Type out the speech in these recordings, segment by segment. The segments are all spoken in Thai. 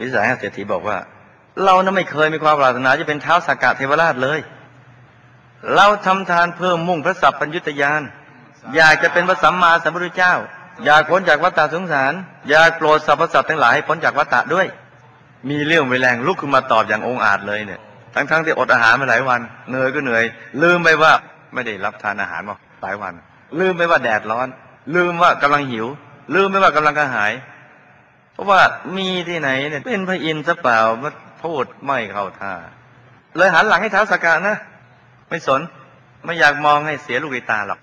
วิสัยหเศรษฐีบอกว่า เรานั้นไม่เคยมีความปรารถนาจะเป็นเท้าสากะเทวราชเลย เราทำทานเพิ่มมุ่งพระสัพพัญญุตยานอยากจะเป็นพระสัมมาสัมพุทธเจ้า อยากพ้นจากวัฏฏะสงสาร อยากโปรดสรรพสัตว์ทั้งหลายให้พ้นจากวัฏฏะด้วย มีเรี่ยวมีแรงลุกขึ้นมาตอบอย่างองอาจเลยเนี่ย ทั้งๆที่อดอาหารมาหลายวันเหนื่อยก็เหนื่อย ลืมไปว่าไม่ได้รับทานอาหารมาหลายวัน ลืมไปว่าแดดร้อน ลืมว่ากำลังหิว ลืมไปว่ากำลังกระหาย ราะว่ามีที่ไหนเนี่ยเป็นพระอินทร์ซะเปล่ามาพูดไม่เข้าท่า เลยหันหลังให้ท้าวสกานะ ไม่สนไม่อยากมองให้เสียลูกตาหรอก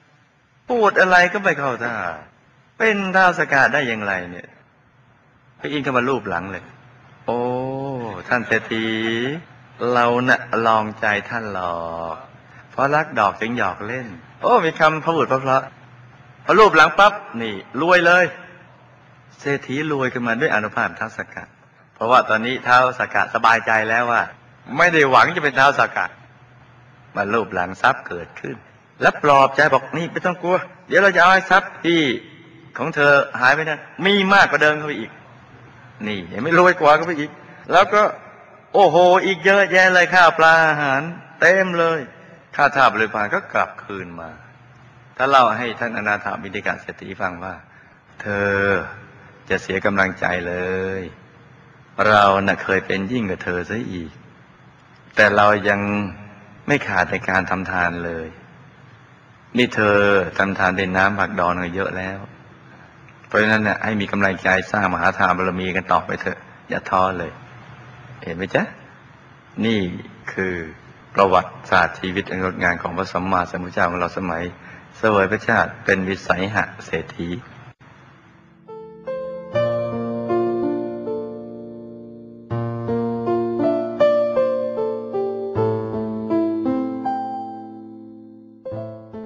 พูดอะไรก็ไม่เข้าท่า เป็นท้าวสกาได้อย่างไรเนี่ย พระอินทร์ก็มาลูบหลังเลย โอ้ท่านเศรษฐีเรานะ่ะลองใจท่านหรอกเพราะรักดอกจึงหยอกเล่น โอ้มีคำพูดเพราะๆพอรูปหลังปั๊บนี่รวยเลย เศรษฐีรวยขึ้นมาด้วยอนุภาพท้าวสกัด เพราะว่าตอนนี้ท้าวสกัดสบายใจแล้วว่า ไม่ได้หวังจะเป็นท้าวสกัดมารูปหลังทรัพย์เกิดขึ้น และปลอบใจบอกนี่ไม่ต้องกลัว เดี๋ยวเราจะเอาให้ทรัพย์ที่ของเธอหายไปนะมีมากกว่าเดิมเข้าไปอีก นี่ยังไม่รวยกว่าก็ไปอีก แล้วก็โอ้โห อีกเยอะแยะเลยข้าวปลาอาหาร เต็มเลยข้าทาบริพารก็กลับคืนมา ถ้าเล่าให้ท่านอนาถาบิณฑิกาเศรษฐีฟังว่า เธอ จะเสียกำลังใจเลย เราน่ะเคยเป็นยิ่งกว่าเธอซะอีก แต่เรายังไม่ขาดในการทำทานเลย นี่เธอทำทานเป็นน้ำผักดอนเยอะแล้ว เพราะฉะนั้นเนี่ยให้มีกำลังใจสร้างมหาทานบารมีกันต่อไปเถอะ อย่าท้อเลย เห็นไหมจ๊ะ นี่คือประวัติศาสตร์ชีวิตอันงดงามของพระสัมมาสัมพุทธเจ้าของเราสมัย เสวยพระชาติเป็นวิสัยหะเศรษฐี